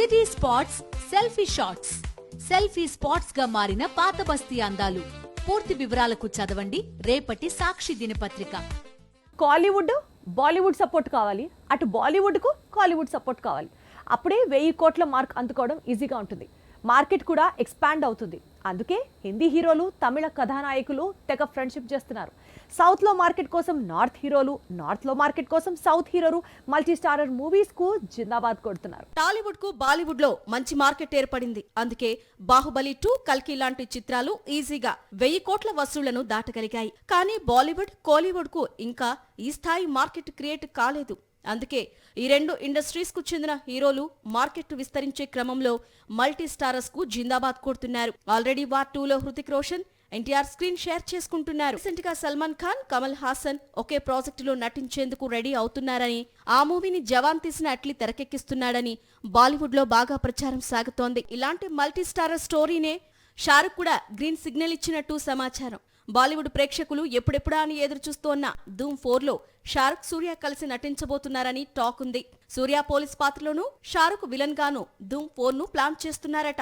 City spots selfie shots selfie స్పాట్స్గా మారిన పాత బస్తీ అందాలు. పూర్తి వివరాలకు చదవండి. రేపటి సాక్షి దినపత్రిక. కాలీవుడ్ బాలీవుడ్ సపోర్ట్ కావాలి. అటు బాలీవుడ్కు కాలీవుడ్ సపోర్ట్ కావాలి. అప్పుడే వెయ్యి కోట్ల మార్క్ అందుకోవడం ఈజీగా ఉంటుంది. మార్కెట్ కూడా ఎక్స్పాండ్ అవుతుంది. అందుకే హిందీ హీరోలు తమిళ కథానాయకులు తెగ ఫ్రెండ్షిప్ చేస్తున్నారు. సౌత్లో మార్కెట్ కోసం నార్త్ హీరోలు నార్త్లో మార్కెట్ కోసం సౌత్ హీరోలు మల్టీ స్టారర్ మూవీస్కు జిందాబాద్ కొడుతున్నారు. టాలీవుడ్కు బాలీవుడ్లో మంచి మార్కెట్ ఏర్పడింది. అందుకే బాహుబలి టూ కల్కి లాంటి చిత్రాలు ఈజీగా వెయ్యి కోట్ల వసూళ్ళను దాటగలిగాయి. కానీ బాలీవుడ్ కోలీవుడ్కు ఇంకా ఈ స్థాయి మార్కెట్ క్రియేట్ కాలేదు. అందుకే ఈ రెండు ఇండస్ట్రీస్కు చెందిన హీరోలు మార్కెట్ విస్తరించే క్రమంలో మల్టీ స్టారర్స్కు జిందాబాద్ కొడుతున్నారు ఆల్రెడీ వార్ టూలో హృతిక్ రోషన్ ఎన్టీఆర్ స్క్రీన్ షేర్ చేసుకుంటున్నారు. రీసెంట్గా సల్మాన్ ఖాన్ కమల్ హాసన్ ఒకే ప్రాజెక్టులో నటించేందుకు రెడీ అవుతున్నారని ఆ మూవీని జవాన్ తీసిన అట్లీ తెరకెక్కిస్తున్నాడని బాలీవుడ్లో బాగా ప్రచారం సాగుతోంది. ఇలాంటి మల్టీ స్టారర్ స్టోరీనే షారుఖ్ కూడా గ్రీన్ సిగ్నల్ ఇచ్చినట్టు సమాచారం. బాలీవుడ్ ప్రేక్షకులు ఎప్పుడెప్పుడా అని ఎదురు చూస్తోన్న ధూమ్ ఫోర్లో షారుఖ్ సూర్య కలిసి నటించబోతున్నారని టాక్ ఉంది. సూర్య పోలీస్ పాత్రలోనూ షారుఖ్ విలన్ గాను ధూమ్ ఫోర్ను ప్లాన్ చేస్తున్నారట.